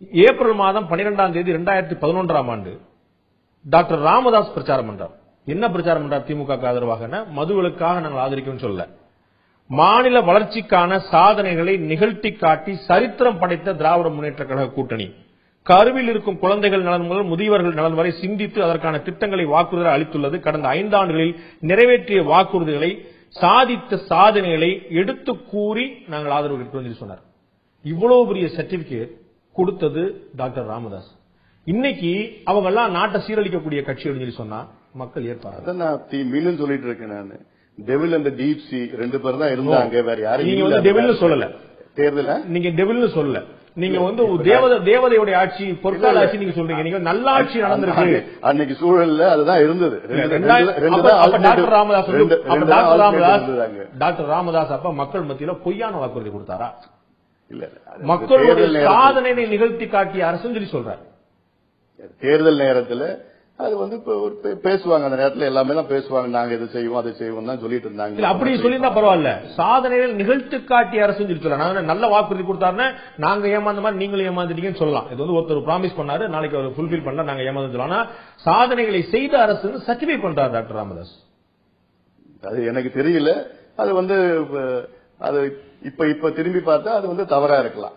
April மாதம் பனிரெண்டாம் தேதி இரண்டாயிரத்தி பதினொன்றாம் ஆண்டு டாக்டர் ராமதாஸ் பிரச்சாரம் பண்றார். என்ன பிரச்சாரம் பண்றார் திமுக ஆதரவாக மதுவிலக்காக நாங்கள் ஆதரிக்கும் சொல்ல மாநில வளர்ச்சிக்கான சாதனைகளை நிகழ்த்தி காட்டி சரித்திரம் படைத்த திராவிட முன்னேற்ற கழக கூட்டணி. கருவில் இருக்கும் குழந்தைகள் நலன் முதல் முதியவர்கள் நலன் வரை சிந்தித்து அதற்கான திட்டங்களை வாக்குறுதி அளித்துள்ளது. கடந்த ஐந்தாண்டுகளில் நிறைவேற்றிய வாக்குறுதிகளை சாதித்த சாதனைகளை எடுத்து கூறி நாங்கள் ஆதரவு சொன்னார். இவ்வளவு பெரிய சர்டிபிகேட் கொடுத்தது டாக்டர் ராமதாஸ். இன்னைக்கு அவங்க எல்லாம் நாட்டை சீரழிக்கக்கூடிய கட்சி சொல்லி சொன்னா மக்கள் அதான் நான் மீண்டும் சொல்லிட்டு இருக்கேன் நான். டெவில் அந்த டீப் சி ரெண்டு பேர் தான் இருந்தாங்க வேற யாரும் நீங்க. வந்து டெவில்னு சொல்லல. தேர்தல? நீங்க டெவில்னு சொல்லல. நீங்க வந்து தேவதை தேவதையுடைய ஆட்சி பொற்கால ஆட்சி நீங்க சொல்றீங்க. நீங்க நல்லாட்சி நடந்திருக்கு. அன்னைக்கு சூழல்ல அதுதான் இருந்தது. Doctor Ramadoss doctor Ramadoss. Doctor Ramadoss அப்ப மக்கள் மத்தியில பொய்யான வாக்குறுதி கொடுத்தாரா? மக்களுடைய தேர்தல் நேரத்துல- சாதனையை நிகழ்த்தி காட்டிய அரசுன்னு சொல்லி சொல்றாரு. தேர்தல் நேரத்துல அது வந்து ஒரு பேசுவாங்க. அந்த நேரத்துல எல்லாமே தான் பேசுவாங்க. நாங்க இதை செய்வோம் அதை செய்வோம் தான் சொல்லிட்டு இருந்தாங்க. இல்ல அப்படி சொல்லியிருந்தா பரவாயில்ல. சாதனைகள் நிகழ்த்து காட்டிய அரசுன்னு சொல்லி சொல்லலாம். நல்ல வாக்குறுதி கொடுத்தாருன்னா நாங்க ஏமாந்த மாதிரி நீங்களும் ஏமாந்துட்டீங்கன்னு சொல்லலாம். இது வந்து ஒருத்தர் ப்ராமிஸ் பண்ணாரு நாளைக்கு அவர் ஃபுல்பில் பண்ணல நாங்க ஏமாந்து ஆனா சாதனைகளை செய்த அரசுன்னு சர்டிஃபை பண்றாரு டாக்டர் ராமதாஸ். அது எனக்கு தெரியல. அது வந்து அது இப்ப இப்ப திரும்பி பார்த்தா அது வந்து தவறா இருக்கலாம்.